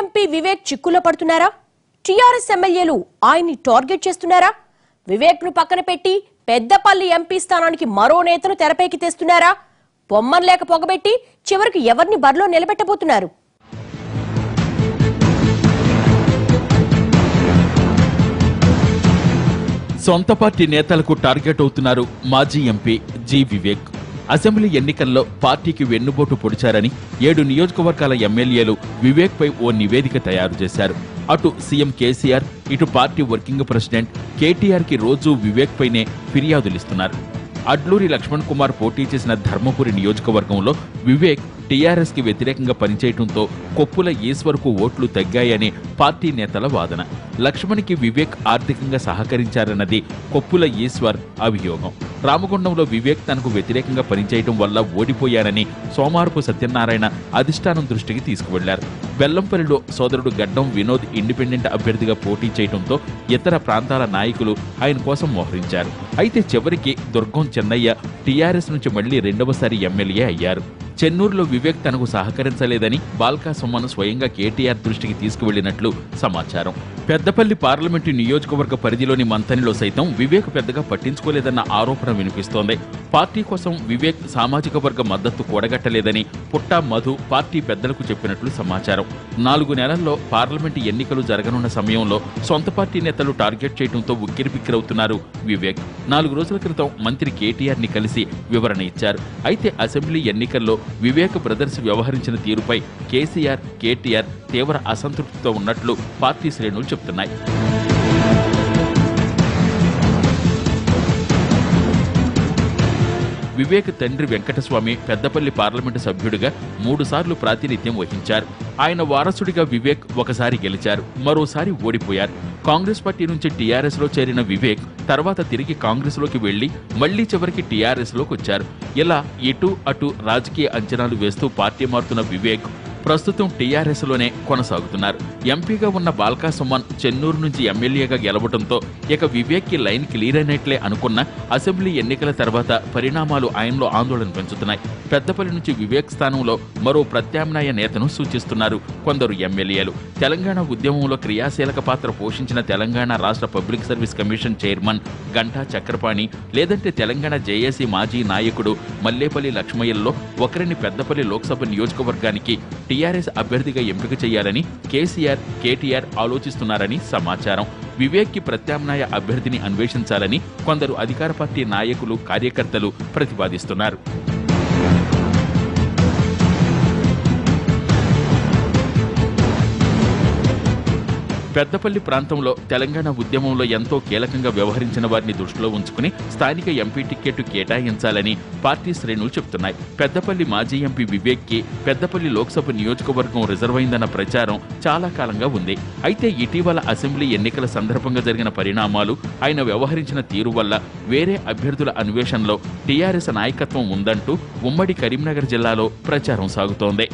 MP Vivek చిక్కులో పడుతున్నారా? TRS ఎమ్మెల్యేలు ఆయన్ని టార్గెట్ చేస్తున్నారా? వివేక్ను పక్కన పెట్టి పెద్దపల్లి ఎంపీ స్థానానికి మరో నేతను తెరపైకి తెస్తున్నారా? బొమ్మను లేక పొగబెట్టి చివరికి ఎవరిని బరిలో నిలబెట్టబోతున్నారు? సొంత పార్టీ నేతలకు టార్గెట్ అవుతున్నారు మాజీ ఎంపీ జి వివేక్. అసెంబ్లీ ఎన్నికల్లో పార్టీకి వెన్నుపోటు పొడిచారని ఏడు నియోజకవర్గాల ఎమ్మెల్యేలు వివేక్ పై ఓ నివేదిక తయారు చేశారు. అటు సీఎం కేసీఆర్ ఇటు పార్టీ వర్కింగ్ ప్రెసిడెంట్ కేటీఆర్కి రోజు వివేక్ పైనే ఫిర్యాదులిస్తున్నారు. అడ్లూరి లక్ష్మణ్ కుమార్ పోటీ చేసిన ధర్మపురి నియోజకవర్గంలో వివేక్ టీఆర్ఎస్కి వ్యతిరేకంగా పనిచేయడంతో కొప్పుల ఈశ్వర్కు ఓట్లు తగ్గాయని పార్టీ నేతల వాదన. లక్ష్మణ్కి వివేక్ ఆర్థికంగా సహకరించారన్నది కొప్పుల ఈశ్వర్ అభియోగం. రామగుండంలో వివేక్ తనకు వ్యతిరేకంగా పనిచేయడం వల్ల ఓడిపోయానని సోమారపు సత్యనారాయణ అధిష్టానం దృష్టికి తీసుకువెళ్ళారు. బెల్లంపల్లిలో సోదరుడు గడ్డం వినోద్ ఇండిపెండెంట్ అభ్యర్థిగా పోటీ చేయడంతో ఇతర ప్రాంతాల నాయకులు ఆయన కోసం మోహరించారు. అయితే చివరికి దుర్గం చెన్నయ్య టీఆర్ఎస్ నుంచి మళ్ళీ రెండవసారి ఎమ్మెల్యే అయ్యారు. చెన్నూరులో వివేక్ తనకు సహకరించలేదని బాల్కా సొమ్మను స్వయంగా కేటీఆర్ దృష్టికి తీసుకువెళ్ళినట్లు సమాచారం. పెద్దపల్లి పార్లమెంటు నియోజకవర్గ పరిధిలోని మంతనిలో సైతం వివేక్ పెద్దగా పట్టించుకోలేదన్న ఆరోపణ వినిపిస్తోంది. పార్టీ కోసం వివేక్ సామాజిక వర్గ మద్దతు కూడగట్టలేదని పుట్టా మధు పార్టీ పెద్దలకు చెప్పినట్లు సమాచారం. నాలుగు నెలల్లో పార్లమెంటు ఎన్నికలు జరగనున్న సమయంలో సొంత పార్టీ నేతలు టార్గెట్ చేయడంతో ఉక్కిరిబిక్కిరవుతున్నారు వివేక్. నాలుగు రోజుల క్రితం మంత్రి కేటీఆర్ని కలిసి వివరణ ఇచ్చారు. అయితే అసెంబ్లీ ఎన్నికల్లో వివేక్ బ్రదర్స్ వ్యవహరించిన తీరుపై కేసీఆర్ కేటీఆర్ తీవ్ర అసంతృప్తితో ఉన్నట్లు పార్టీ శ్రేణులు చెబుతున్నాయి వివేక్ తండ్రి వెంకటస్వామి పెద్దపల్లి పార్లమెంటు సభ్యుడిగా మూడుసార్లు ప్రాతినిధ్యం వహించారు. ఆయన వారసుడిగా వివేక్ ఒకసారి గెలిచారు మరోసారి ఓడిపోయారు. కాంగ్రెస్ పార్టీ నుంచి టీఆర్ఎస్లో చేరిన వివేక్ తర్వాత తిరిగి కాంగ్రెస్లోకి వెళ్ళి మళ్ళీ చివరికి టీఆర్ఎస్లోకి వచ్చారు. ఇలా ఇటు అటు రాజకీయ అంచనాలు వేస్తూ పార్టీ మారుతున్న వివేక్ ప్రస్తుతం టీఆర్ఎస్లోనే కొనసాగుతున్నారు. ఎంపీగా ఉన్న బాల్కా సుమన్ చెన్నూరు నుంచి ఎమ్మెల్యేగా గెలవడంతో ఇక వివేక్కి లైన్ క్లియర్ అయినట్లే అనుకున్న అసెంబ్లీ ఎన్నికల తర్వాత పరిణామాలు ఆయనలో ఆందోళన పెంచుతున్నాయి. పెద్దపల్లి నుంచి వివేక్ స్థానంలో మరో ప్రత్యామ్నాయ నేతను సూచిస్తున్నారు కొందరు ఎమ్మెల్యేలు. తెలంగాణ ఉద్యమంలో క్రియాశీలక పాత్ర పోషించిన తెలంగాణ రాష్ట్ర public service commission chairman Ghanta Chakrapani లేదంటే తెలంగాణ జేఏసీ మాజీ నాయకుడు మల్లేపల్లి లక్ష్మయ్యల్లో ఒకరిని పెద్దపల్లి లోక్సభ నియోజకవర్గానికి టీఆర్ఎస్ అభ్యర్థిగా ఎంపిక చేయాలని కేసీఆర్ కేటీఆర్ ఆలోచిస్తున్నారని సమాచారం. వివేక్కి ప్రత్యామ్నాయ అభ్యర్థిని అన్వేషించాలని కొందరు అధికార పార్టీ నాయకులు కార్యకర్తలు ప్రతిపాదిస్తున్నారు. పెద్దపల్లి ప్రాంతంలో తెలంగాణ ఉద్యమంలో ఎంతో కీలకంగా వ్యవహరించిన వారిని దృష్టిలో ఉంచుకుని స్థానిక ఎంపీ టిక్కెట్ కేటాయించాలని పార్టీ శ్రేణులు చెబుతున్నాయి. పెద్దపల్లి మాజీ ఎంపీ వివేక్కి పెద్దపల్లి లోక్సభ నియోజకవర్గం రిజర్వ్ అయిందన్న ప్రచారం చాలా కాలంగా ఉంది. అయితే ఇటీవల అసెంబ్లీ ఎన్నికల సందర్భంగా జరిగిన పరిణామాలు ఆయన వ్యవహరించిన తీరు వల్ల వేరే అభ్యర్థుల అన్వేషణలో టీఆర్ఎస్ నాయకత్వం ఉందంటూ ఉమ్మడి కరీంనగర్ జిల్లాలో ప్రచారం సాగుతోంది.